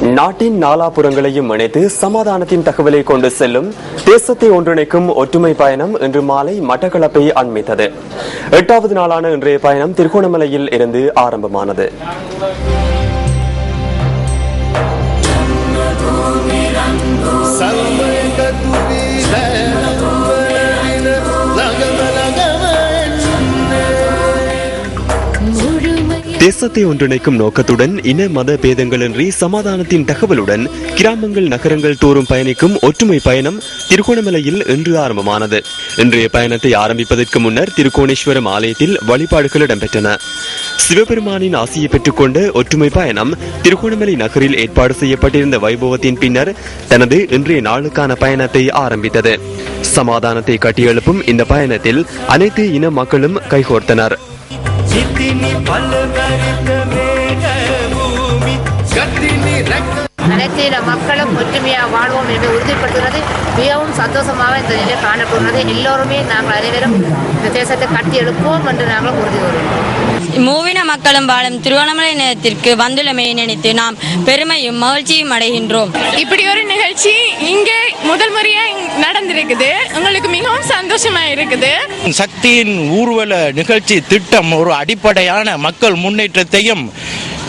நாட்டின் நாலாபுறங்களையும் இணைத்து சமாதானத்தின் தகவலை கொண்டு செல்லும் தேசத்தை ஒன்றிணைக்கும் ஒற்றுமை பயணம் இன்று மாலை மட்டக்களப்பை அண்மித்தது. எட்டாவது நாளான இன்றைய பயணம் திருகோணமலையில் இருந்து ஆரம்பமானது. தேசத்தை ஒன்றிணைக்கும் நோக்கத்துடன் இன மத பேதங்களின்றி சமாதானத்தின் தகவலுடன் கிராமங்கள் நகரங்கள் தோறும் பயணிக்கும் ஒற்றுமை பயணம் திருகோணமலையில் இன்று ஆரம்பமானது. இன்றைய பயணத்தை ஆரம்பிப்பதற்கு முன்னர் திருக்கோணேஸ்வரம் ஆலயத்தில் வழிபாடுகள் இடம்பெற்றன. சிவபெருமானின் ஆசையை பெற்றுக்கொண்ட ஒற்றுமை பயணம் திருகோணமலை நகரில் ஏற்பாடு செய்யப்பட்டிருந்த வைபவத்தின் பின்னர் தனது இன்றைய நாளுக்கான பயணத்தை ஆரம்பித்தது. சமாதானத்தை கட்டியெழுப்பும் இந்த பயணத்தில் அனைத்து இன மக்களும் கைகோர்த்தனர். பூமி ரக்க அனைத்து மக்களும் ஒற்றுமையாக வாழ்வோம் என்று உறுதிப்படுத்துகிறது. மிகவும் சந்தோஷமாக இந்த நிலை காணப்படுகிறது. எல்லோருமே நாங்கள் அனைவரும் இந்த தேசத்தை கட்டி எழுப்போம் என்று நாங்கள் உறுதி கூறுகிறோம். மூவின மக்களும் வாழும் திருவண்ணாமலை நேரத்திற்கு வந்துள்ளமையை நினைத்து நாம் பெருமையும் மகிழ்ச்சியும் அடைகின்றோம். இப்படி ஒரு நிகழ்ச்சி இங்கே முதல் முறையா இங்க நடந்திருக்குது. உங்களுக்கு மிகவும் சந்தோஷமா இருக்குது சக்தியின் ஊர்வல நிகழ்ச்சி திட்டம் ஒரு அடிப்படையான மக்கள் முன்னேற்றத்தையும்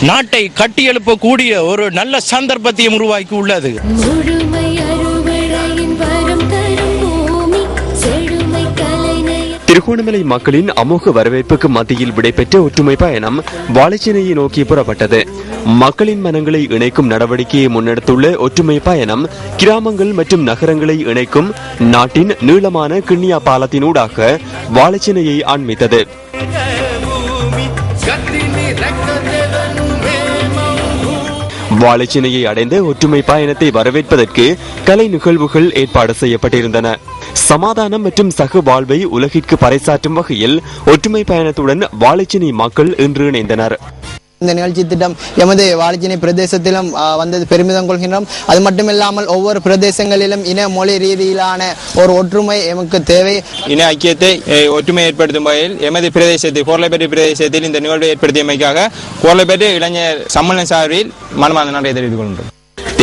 நாட்டை கட்டியெழுப்பக்கூடிய ஒரு நல்ல சந்தர்ப்பத்தையும் உருவாக்கி உள்ளது திருகோணமலை மக்களின் அமோக வரவேற்புக்கு மத்தியில் விடைபெற்ற ஒற்றுமை பயணம் வாழைச்சினையை நோக்கி புறப்பட்டது. மக்களின் மனங்களை இணைக்கும் நடவடிக்கையை முன்னெடுத்துள்ள ஒற்றுமை பயணம் கிராமங்கள் மற்றும் நகரங்களை இணைக்கும் நாட்டின் நீளமான கிண்ணியா பாலத்தினூடாக வாழைச்சினையை ஆன்மித்தது வாழைச்சினையை அடைந்த ஒற்றுமை பயணத்தை வரவேற்பதற்கு கலை நிகழ்வுகள் ஏற்பாடு செய்யப்பட்டிருந்தன. சமாதானம் மற்றும் சக வாழ்வை உலகிற்கு பறைசாற்றும் வகையில் ஒற்றுமை பயணத்துடன் வாழைச்சினை மக்கள் இன்று இணைந்தனர். இந்த நிகழ்ச்சி திட்டம் எமது வாழைச்சினை பிரதேசத்திலும் வந்தது பெருமிதம் கொள்கின்றோம். அது மட்டுமில்லாமல் ஒவ்வொரு பிரதேசங்களிலும் இன மொழி ரீதியிலான ஒரு ஒற்றுமை எமக்கு தேவை. இன ஐக்கியத்தை ஒற்றுமை ஏற்படுத்தும் வகையில் எமது பிரதேசத்தில் கோர்லைப்பேட்டை பிரதேசத்தில் இந்த நிகழ்வை ஏற்படுத்தியமைக்காக கோர்லைப்பேட்டை இளைஞர் சம்மேளன சார்பில் மனமார்ந்த நன்றியை தெரிவித்துக் கொள்கின்றோம்.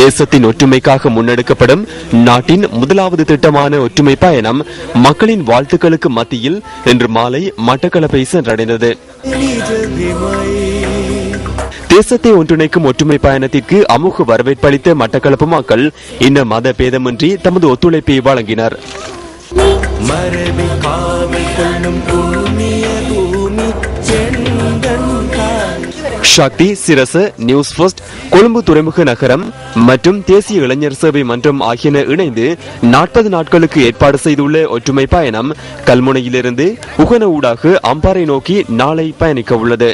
தேசத்தின் ஒற்றுமைக்காக முன்னெடுக்கப்படும் நாட்டின் முதலாவது திட்டமான ஒற்றுமை பயணம் மக்களின் வாழ்த்துக்களுக்கு மத்தியில் இன்று மாலை மட்டக்களப்பை சென்றடைந்தது. தேசத்தை ஒன்றிணைக்கும் ஒற்றுமை பயணத்திற்கு அமோக வரவேற்பளித்த மட்டக்களப்பு மக்கள் இந்த மத பேதமின்றி தமது ஒத்துழைப்பை வழங்கினர். சக்தி சிரச நியூஸ் ஃபர்ஸ்ட் கொழும்பு துறைமுக நகரம் மற்றும் தேசிய இளைஞர் சேவை மன்றம் ஆகியன இணைந்து நாற்பது நாட்களுக்கு ஏற்பாடு செய்துள்ள ஒற்றுமை பயணம் கல்முனையிலிருந்து உகன ஊடாக அம்பாறை நோக்கி நாளை பயணிக்க உள்ளது